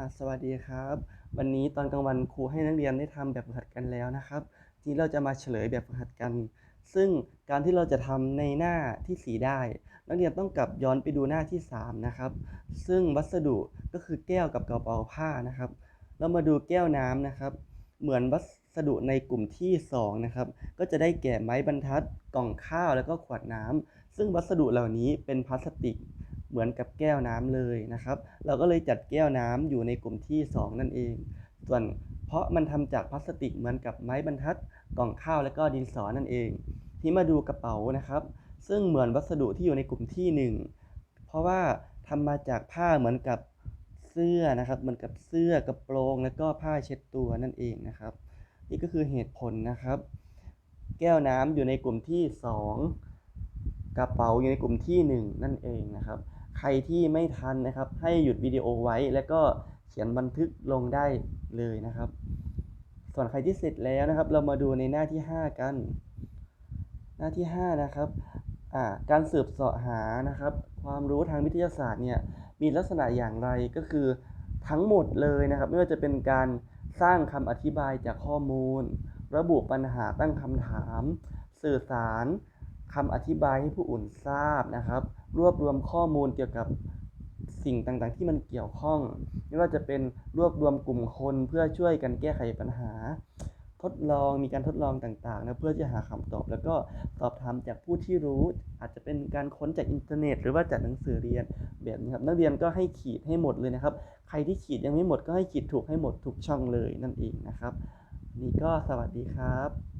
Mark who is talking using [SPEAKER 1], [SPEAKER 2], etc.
[SPEAKER 1] อ่าสวัสดีครับ วันนี้ตอนกลางวันครูให้นักเรียนได้ทำแบบฝึกหัดกันแล้วนะครับทีนี้เราจะมาเฉลยแบบฝึกหัดกัน ซึ่งการที่เราจะทำในหน้าที่ 4 ได้ นักเรียนต้องกลับย้อนไปดูหน้าที่ 3 นะครับ ซึ่งวัสดุก็คือแก้วกับกระเป๋าผ้านะครับ เรามาดูแก้วน้ำนะครับ เหมือนวัสดุในกลุ่มที่ 2 นะครับ ก็จะได้แก่ไม้บรรทัด กล่องข้าวแล้วก็ขวดน้ำซึ่งวัสดุเหล่านี้เป็นพลาสติก เหมือนกับแก้วน้ำเลยนะครับ เราก็เลยจัดแก้วน้ำอยู่ในกลุ่มที่ 2 นั่นเอง ส่วนเพราะมันทำจากพลาสติกเหมือนกับไม้บรรทัด กล่องข้าวและก็ดินสอนั่นเอง ที่มาดูกระเป๋านะครับ ซึ่งเหมือนวัสดุที่อยู่ในกลุ่มที่ 1 เพราะว่าทำมาจากผ้าเหมือนกับเสื้อนะครับ เหมือนกับเสื้อกระโปรงแล้วก็ผ้าเช็ดตัวนั่นเองนะครับ นี่ก็คือเหตุผลนะครับ แก้วน้ำอยู่ในกลุ่มที่ 2 กระเป๋าอยู่ในกลุ่มที่ 1 นั่นเองนะครับ ใครที่ไม่ทันนะครับ ให้หยุดวิดีโอไว้แล้วก็เขียนบันทึกลงได้เลยนะครับ ส่วนใครที่เสร็จแล้วนะครับ เรามาดูในหน้าที่ 5 กัน หน้าที่ 5 นะครับการสืบเสาะหานะครับ ความรู้ทางวิทยาศาสตร์เนี่ยมีลักษณะอย่างไรก็คือทั้งหมดเลยนะครับ ไม่ว่าจะเป็นการสร้างคำอธิบายจากข้อมูล ระบุปัญหาตั้งคำถาม สื่อสาร คำอธิบายให้ผู้อื่นทราบนะครับ รวบรวมข้อมูลเกี่ยวกับสิ่งต่างๆ ที่มันเกี่ยวข้อง ไม่ว่าจะเป็นรวบรวมกลุ่มคนเพื่อช่วยกันแก้ไขปัญหา ทดลองมีการทดลองต่างๆนะเพื่อจะหาคำตอบ แล้วก็สอบถามจากผู้ที่รู้ อาจจะเป็นการค้นจากอินเทอร์เน็ต หรือว่าจากหนังสือเรียนแบบนี้ครับนักเรียนก็ให้ขีดให้หมดเลยนะครับ ใครที่ขีดยังไม่หมดก็ให้ขีดถูกให้หมดทุกช่องเลยนั่นเองนะครับ นี่ก็สวัสดีครับ